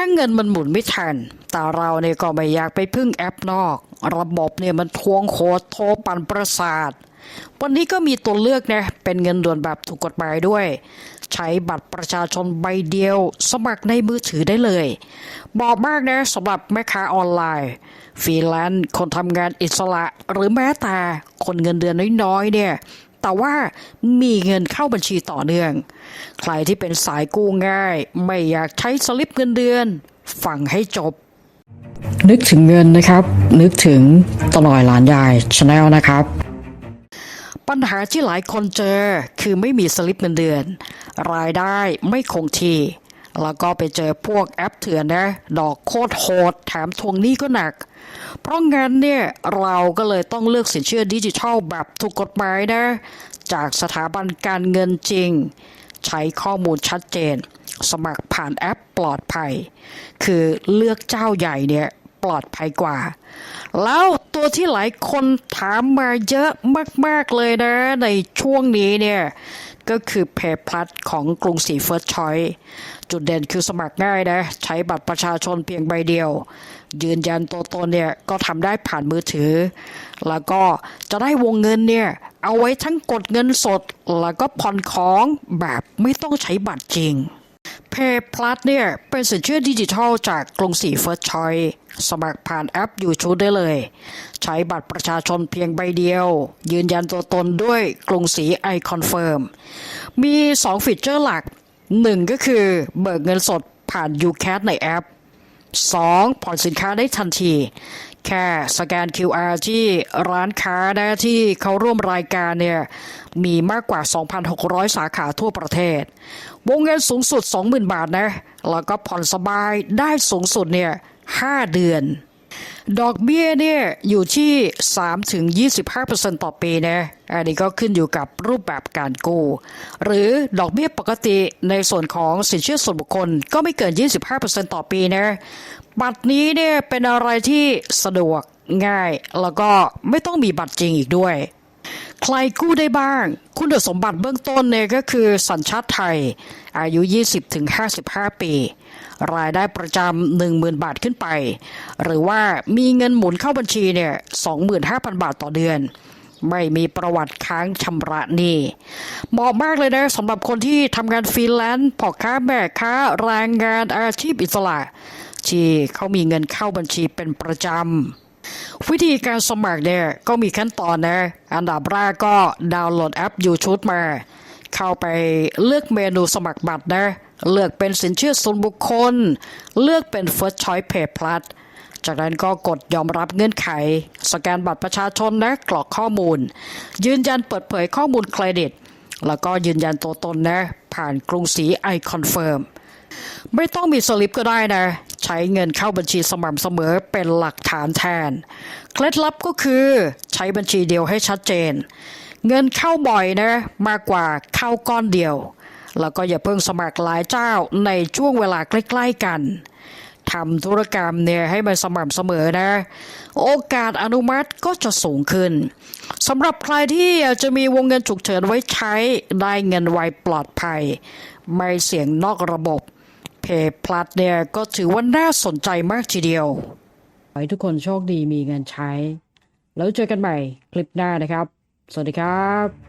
ถ้าเงินมันหมุนไม่ทัน แต่เราเนี่ยก็ไม่อยากไปพึ่งแอปนอก ระบบเนี่ยมันทวงโคตรโทรปั่นประสาท วันนี้ก็มีตัวเลือกนะเป็นเงินด่วนแบบถูกกฎหมายด้วย ใช้บัตรประชาชนใบเดียว สมัครในมือถือได้เลยบอกมากนะสำหรับแม่ค้าออนไลน์ฟรีแลนซ์คนทำงานอิสระหรือแม้แต่คนเงินเดือนน้อยๆเนี่ย แต่ว่ามีเงินเข้าบัญชีต่อเนื่อง ใครที่เป็นสายกู้ง่าย ไม่อยากใช้สลิปเงินเดือน ฟังให้จบ นึกถึงเงินนะครับ นึกถึงตลอยหลานยายชาแนลนะครับ ปัญหาที่หลายคนเจอคือไม่มีสลิปเงินเดือน รายได้ไม่คงที่ แล้วก็ไปเจอพวกแอปเถื่อนนะ ดอกโคตรโหดแถมทวงหนี้ก็หนัก เพราะงั้นเนี่ยเราก็เลยต้องเลือกสินเชื่อดิจิทัลแบบถูกกฎหมายนะ จากสถาบันการเงินจริง ใช้ข้อมูลชัดเจน สมัครผ่านแอปปลอดภัย คือเลือกเจ้าใหญ่เนี่ย ลอดภัยกว่า แล้วตัวที่หลายคนถามมาเยอะมาก ๆ เลยนะ ในช่วงนี้เนี่ย ก็คือเพย์พลัสของกรุงศรีเฟิร์สชอยจุดเด่นคือสมัครง่ายนะ ใช้บัตรประชาชนเพียงใบเดียว ยืนยันตัวตนเนี่ย ก็ทำได้ผ่านมือถือ แล้วก็จะได้วงเงินเนี่ย เอาไว้ทั้งกดเงินสด แล้วก็ผ่อนของแบบไม่ต้องใช้บัตรจริง เพย์พลัสเนี่ย เป็นสินเชื่อดิจิทัลจากกรุงศรีเฟิร์สชอยสมัครผ่านแอปยูชูได้เลย ใช้บัตรประชาชนเพียงใบเดียว ยืนยันตัวตนด้วยกรุงศรีไอคอนเฟิร์มมี 2 ฟีเจอร์หลัก 1 ก็คือเบิกเงินสดผ่าน UCAT ในแอป 2. ผ่อนสินค้าได้ทันที แค่สแกน QR ที่ร้านค้านะที่เขาร่วมรายการเนี่ยมีมากกว่า 2,600 สาขาทั่วประเทศ วงเงินสูงสุด 20,000 บาทนะ แล้วก็ผ่อนสบายได้สูงสุดเนี่ย5เดือน ดอกเบี้ยเนี่ยอยู่ที่3ถึง25%ต่อปีนะอันนี้ก็ขึ้นอยู่กับรูปแบบการกู้ หรือดอกเบี้ยปกติในส่วนของสินเชื่อส่วนบุคคลก็ไม่เกิน 25%ต่อปีนะบัตรนี้เนี่ยเป็นอะไรที่สะดวกง่าย แล้วก็ไม่ต้องมีบัตรจริงอีกด้วย ใครกู้ได้บ้าง คุณสมบัติเบื้องต้นเนี่ยก็คือสัญชาติไทย อายุ 20-55 ปี รายได้ประจำ10,000 บาทขึ้นไป หรือว่ามีเงินหมุนเข้าบัญชีเนี่ย25,000 บาทต่อเดือน ไม่มีประวัติค้างชำระหนี้เหมาะมากเลยนะสำหรับคนที่ทำงานฟรีแลนซ์พ่อค้าแม่ค้าแรงงานอาชีพอิสระ ที่เขามีเงินเข้าบัญชีเป็นประจำ วิธีการสมัครเนี่ยก็มีขั้นตอนนะ อันดับแรกก็ดาวน์โหลดแอป YouTube มา เข้าไปเลือกเมนูสมัครบัตรนะ เลือกเป็นสินเชื่อส่วนบุคคล เลือกเป็น First Choice Pay Plus จากนั้นก็กดยอมรับเงื่อนไข สแกนบัตรประชาชนนะกรอกข้อมูล ยืนยันเปิดเผยข้อมูลเครดิต แล้วก็ยืนยันตัวตนนะ ผ่านกรุงศรีไอคอนเฟิร์มไม่ต้องมีสลิปก็ได้นะ ช้เงินเข้าบัญชีสม่ำเสมอเป็นหลักฐานแทน เคล็ดลับก็คือใช้บัญชีเดียวให้ชัดเจน เงินเข้าบ่อยนะมากกว่าเข้าก้อนเดียว แล้วก็อย่าเพิ่งสมัครหลายเจ้าในช่วงเวลาใกล้ ๆกันทำธุรกรรมเนี่ยให้มันสม่ำเสมอนะ โอกาสอนุมัติก็จะสูงขึ้นสำหรับใครที่อยากจะมีวงเงินฉุกเฉินไว้ใช้ได้เงินไวปลอดภัย ไม่เสี่ยงนอกระบบ เพย์พลัสเนี่ยก็ถือว่าน่าสนใจมากทีเดียวขอให้ทุกคนโชคดีมีเงินใช้ แล้วเจอกันใหม่คลิปหน้านะครับ สวัสดีครับ